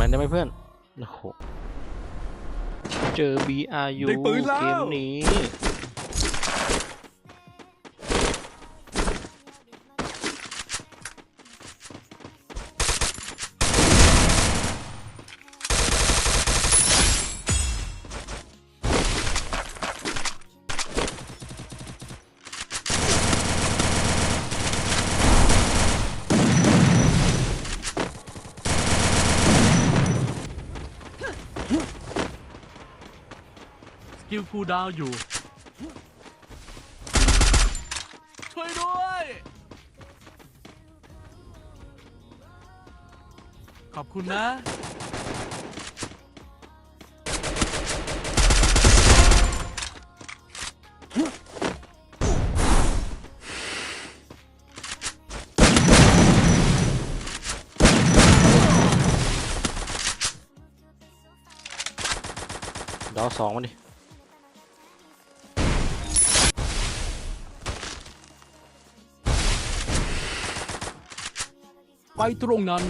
มันได้ไหมเพื่อน โอ้โห เจอ BRU ได้ปืนแล้วเกมนี้ กิลคูลดาวน์อยู่ ช่วยด้วย ขอบคุณนะ ดาวสองมาดิ ไปตรงนั้น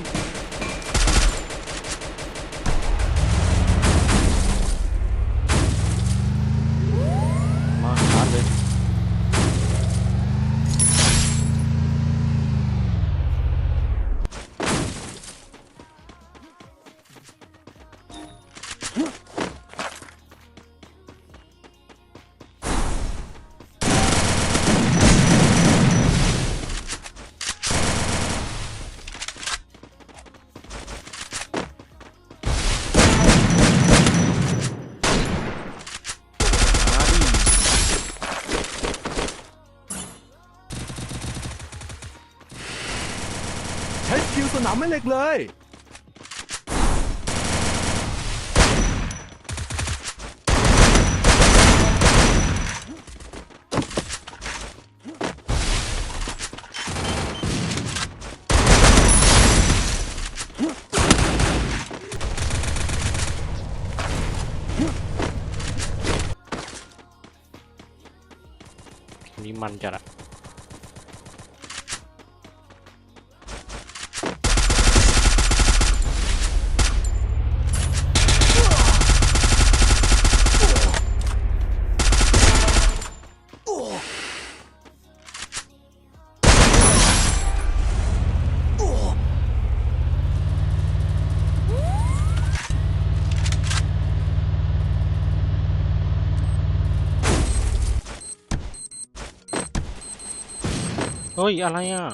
ามแม่เหล็กเลยมนี้มันจัดอะ ฮ้ย อะไรอะ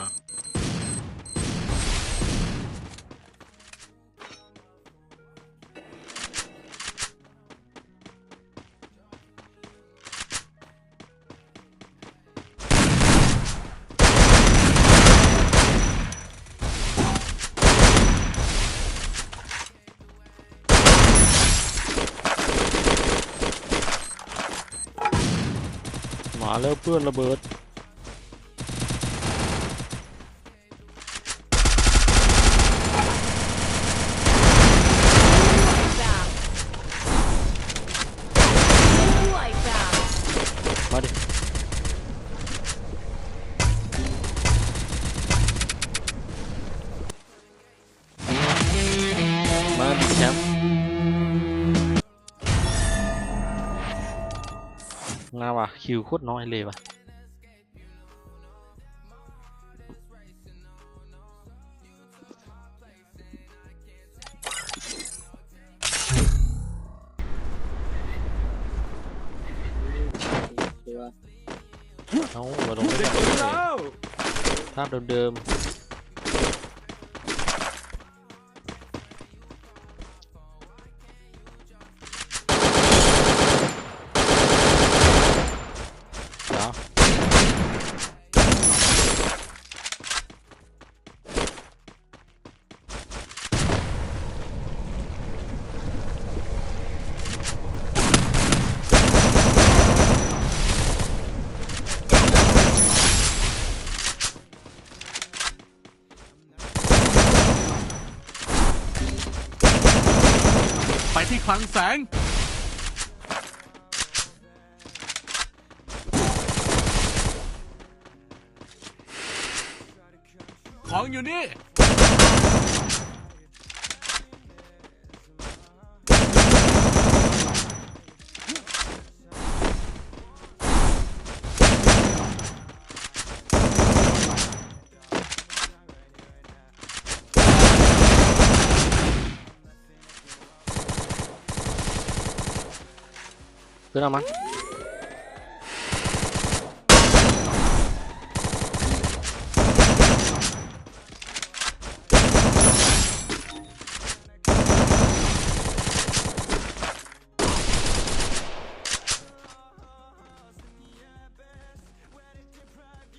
มาแล้วเพื่อนระเบิด คิวโคตรน้อยเลยว่ะเอามาลงไม่ได้ปืนแล้วภาพเดิมๆ คลังแสง ของอยู่นี่ ขึ้นเอามัน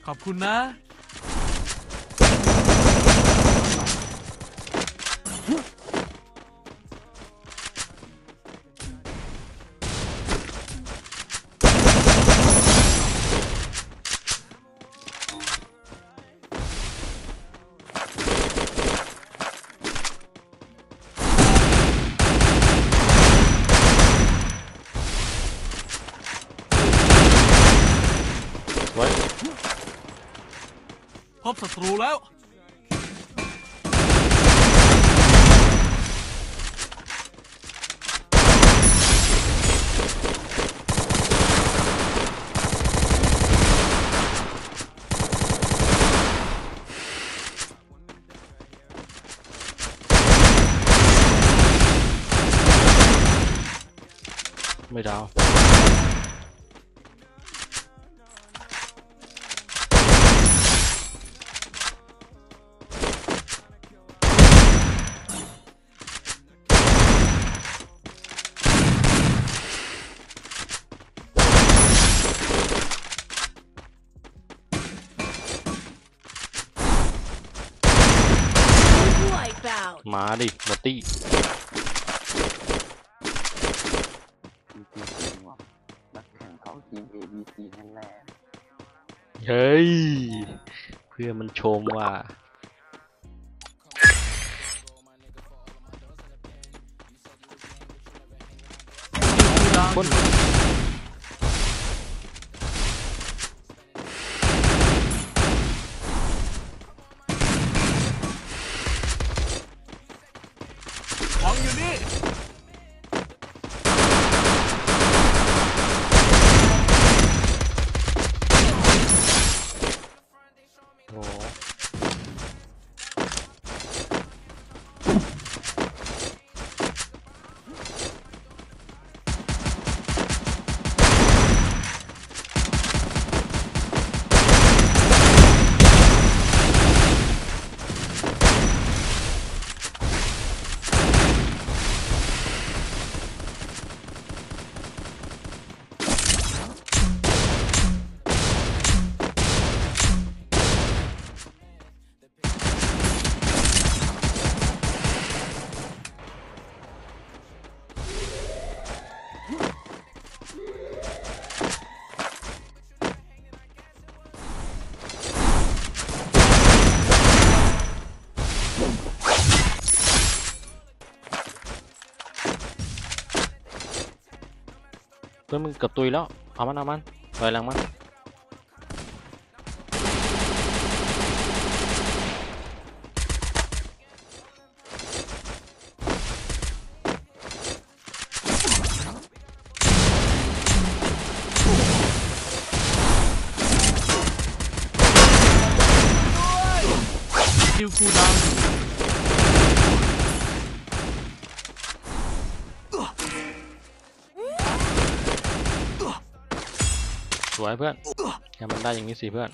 ขอบคุณนะ บศัตรูแล้ว ไม่ดาว มาดิหมดตี้จริงๆว่ะนักแข่งเขาทีม A B C แน่เฮ้ย เพื่อนมันชมว่า คน ข เพื่อนมึงเกือบตุยแล้ว เอามันเอามันปล่อยหลังมันคิวคูลดาว วยเพื่อนแค่มันได้อย่างนี้สิเพื่อน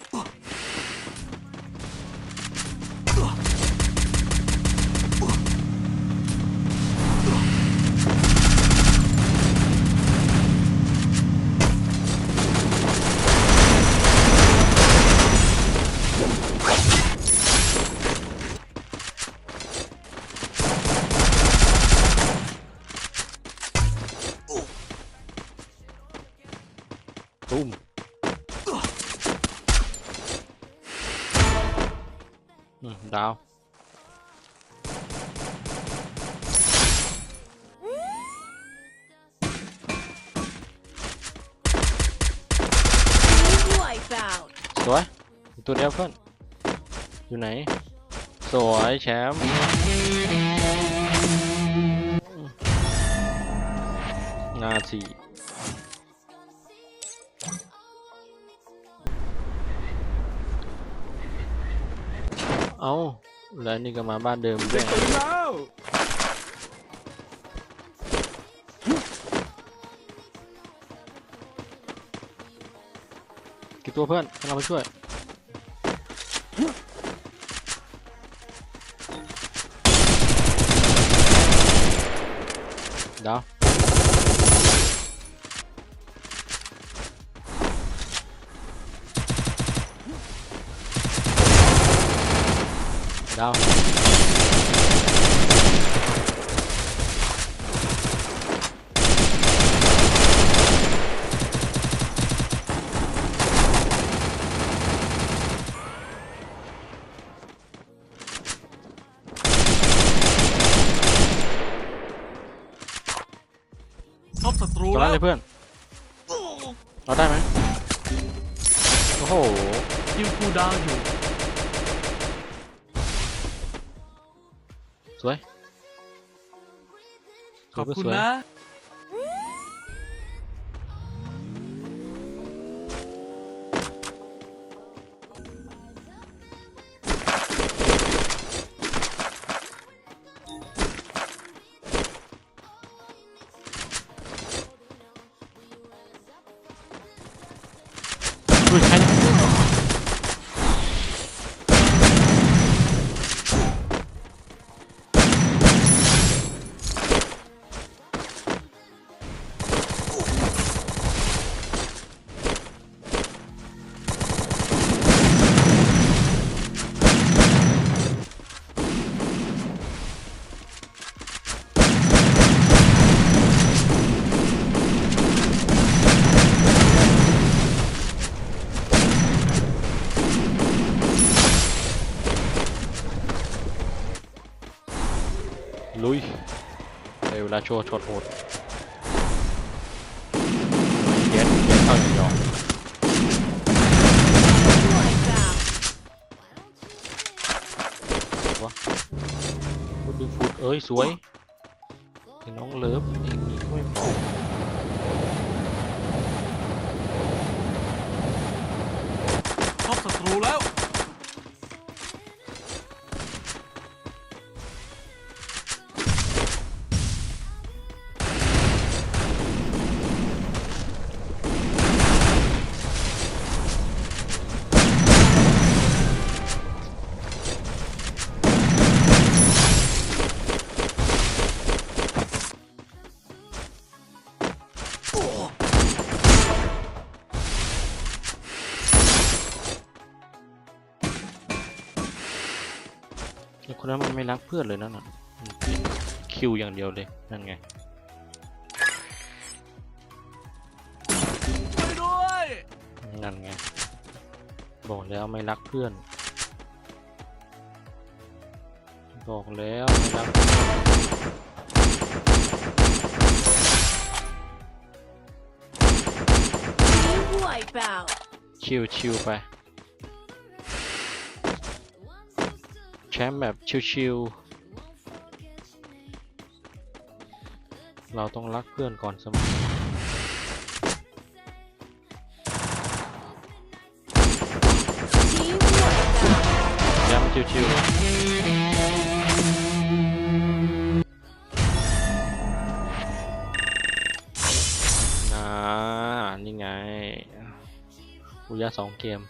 สวยตัวเดียวเพื่อนอยู่ไหน สวยแชมป์นาทีเอาแล้วนี่ก็มาบ้านเดิมๆด้ได้วย ตัวเพื่อนกำลังไปช่วยดาวดาว บศัตรูตัวแล้นั้นวเลยเพื่อนเราได้ไหมโอ้โหคิวคูลดาวน์อยู่ สวยขอบคุณสวยนะ อุ้ ในเวลาโชว์ช็อตโหดเย็นเย็นเข้าอีกดอก Wipeout. วะฟุตดึงฟุตเอ้ย สวยน้องเลิฟเองนี่ก็ไม่พอพบศัตรูแล้ว รักเพื่อนเลยนั่นน่ะมันกินคิวอย่างเดียวเลยนั่นไงช่วยด้วยนั่นไงบอกแล้วไม่รักเพื่อน บอกแล้วไม่รักเพื่อน Team wipeout. ชิวชิวๆไป แชมป์แบบชิวๆ เราต้องรักเพื่อนก่อนเสมอ แชมป์ชิวๆนะนี่ไงอุยาสองเกม